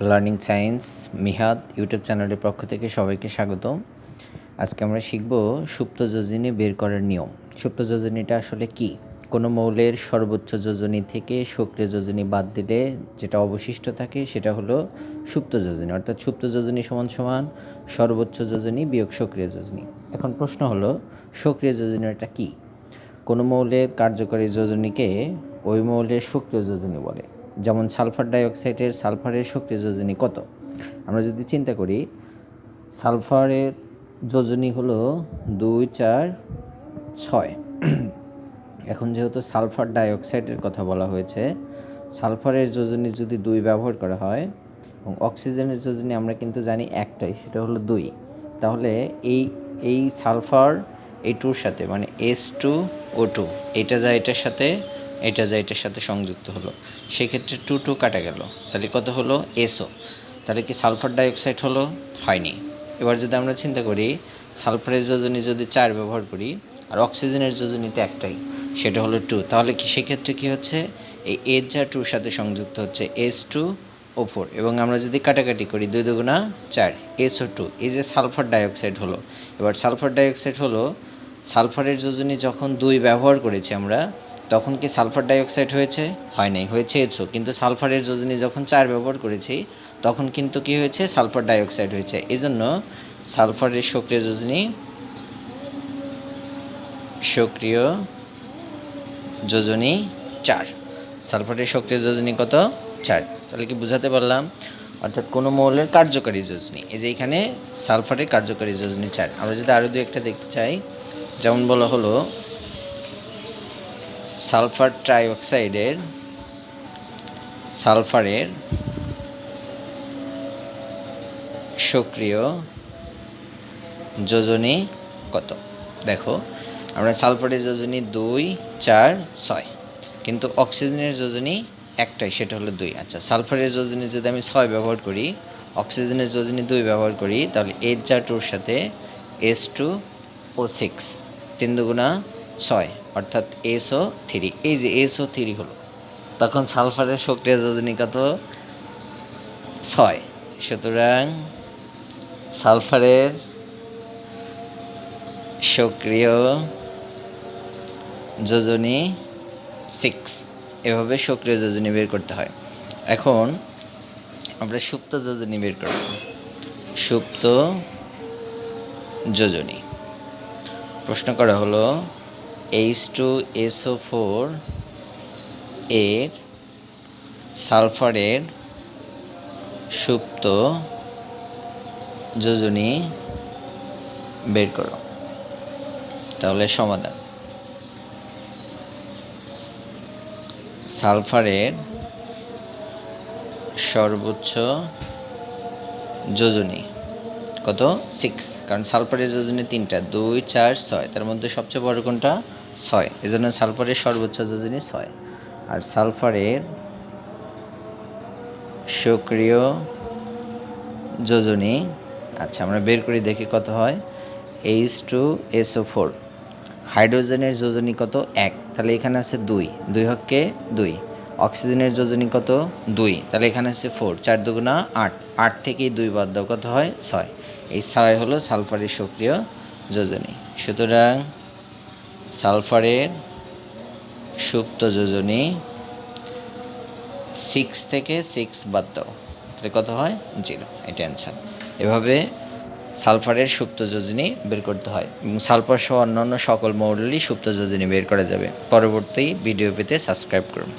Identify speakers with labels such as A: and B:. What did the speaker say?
A: Learning science Mihad YouTube চ্যানেলের পক্ষ থেকে সবাইকে স্বাগত আজকে আমরা শিখব সুপ্ত যোজনী বের করার নিয়ম। সুপ্ত যোজনীটা আসলে কি? কোনো মৌলের সর্বোচ্চ যোজনী থেকে সক্রিয় যোজনী বাদ দিলে যেটা অবশিষ্ট থাকে সেটা হলো সুপ্ত যোজনী, অর্থাৎ সুপ্ত যোজনী সমান সমান সর্বোচ্চ যোজনী বিয়োগ সক্রিয় যোজনী। এখন প্রশ্ন হলো সক্রিয় যোজনীটা কি? কোনো মৌলের কার্যকরী যোজনীকে ওই মৌলের সক্রিয় যোজনী বলে। যেমন সালফার ডাইঅক্সাইডের সালফারের সক্রিয় যোজনী কত? আমরা যদি চিন্তা করি, সালফারের যোজনী হলো দুই, চার, ছয়। এখন যেহেতু সালফার ডাইঅক্সাইডের কথা বলা হয়েছে, সালফারের যোজনী যদি দুই ব্যবহার করা হয়, এবং অক্সিজেনের যোজনী আমরা কিন্তু জানি একটাই, সেটা হলো দুই। তাহলে এই এই সালফার এই টুর সাথে মানে এস টু ও টু এটা যা এটার সাথে এটা যা এটার সাথে সংযুক্ত হলো, সেক্ষেত্রে টু টু কাটা গেল। তাহলে কত হলো? এসও তাহলে কি সালফার ডাইঅক্সাইড হলো? হয়নি। এবার যদি আমরা চিন্তা করি, সালফারের যোজনী যদি চার ব্যবহার করি, আর অক্সিজেনের যোজনীতে একটাই, সেটা হলো টু তাহলে কি সেক্ষেত্রে কি হচ্ছে? এই এস যা টুর সাথে সংযুক্ত হচ্ছে এস টু ও ফোর এবং আমরা যদি কাটাকাটি করি, দুই দুগুণা চার এসও টু এই যে সালফার ডাইঅক্সাইড হলো, এবার সালফার ডাইঅক্সাইড হলো, সালফারের যোজনী যখন দুই ব্যবহার করেছি আমরা তখন কি সালফার ডাইঅক্সাইড হয়েছে? হয় নাই, হয়েছে এসও কিন্তু সালফারের যোজনী যখন চার ব্যবহার করেছি, তখন কিন্তু কি হয়েছে? সালফার ডাইঅক্সাইড হয়েছে। এই জন্য সালফারের সক্রিয় যোজনী সক্রিয় যোজনী চার। সালফারের সক্রিয় যোজনী কত? চার। তাহলে কি বুঝাতে পারলাম? অর্থাৎ কোনো মৌলের কার্যকারী যোজনী। এই যে এখানে সালফারের কার্যকারী যোজনী চার। আমরা যদি আরও দু একটা দেখতে চাই, যেমন বলা হলো সালফার ট্রাইঅক্সাইডের, সালফারের সক্রিয় যোজনী কত? দেখো, আমরা সালফারের যোজনী দুই, চার, ছয়। কিন্তু অক্সিজেনের যোজনী একটাই, সেটা হলো দুই। আচ্ছা সালফারের যোজনী যদি আমি ছয় ব্যবহার করি, অক্সিজেনের যোজনী দুই ব্যবহার করি, তাহলে এইচ যা টুর সাথে এস টু ও সিক্স তিন দুগুণা ছয়। অর্থাৎ এসও থ্রি। এই যে এসও থ্রি হলো, তখন সালফারের সক্রিয় যোজনী কত ছয়। সুতরাং সালফারের সক্রিয় যোজনী সিক্স এভাবে সক্রিয় যোজনী বের করতে হয়। এখন আমরা সুপ্ত যোজনী বের করব। সুপ্ত যোজনী। প্রশ্ন করা হলো এইচ টু এসও ফোর এর সালফারের সুপ্ত যোজনী বের করো। তাহলে সমাধান। সালফারের সর্বোচ্চ যোজনী কত? সিক্স কারণ সালফারের যোজনী তিনটা, দুই, চার, ছয়, তার মধ্যে সবচেয়ে বড় কোনটা? ছয় এই জন্য সালফারের সর্বোচ্চ যোজনী ছয়। আর সালফারের সক্রিয় যোজনী আচ্ছা আমরা বের করি দেখি কত হয়। এইচ টু এসও ফোর হাইড্রোজেনের যোজনী কত? এক, তাহলে এখানে আছে দুই দুই হককে দুই। অক্সিজেনের যোজনী কত? দুই, তাহলে এখানে আছে ফোর চার দুগুণা আট আট থেকেই দুই বাদ কত হয়? ছয়। এই ছয় হলো সালফারের সক্রিয় যোজনী। সুতরাং সালফারের সুপ্ত যোজনী সিক্স থেকে সিক্স বাদ দাও। তাহলে কত হয়? জিরো এটা অ্যান্সার এভাবে সালফারের সুপ্ত যোজনী বের করতে হয় এবং সালফার সহ অন্যান্য সকল মৌলেরই সুপ্ত যোজনী বের করা যাবে। পরবর্তী ভিডিও পেতে সাবস্ক্রাইব করুন।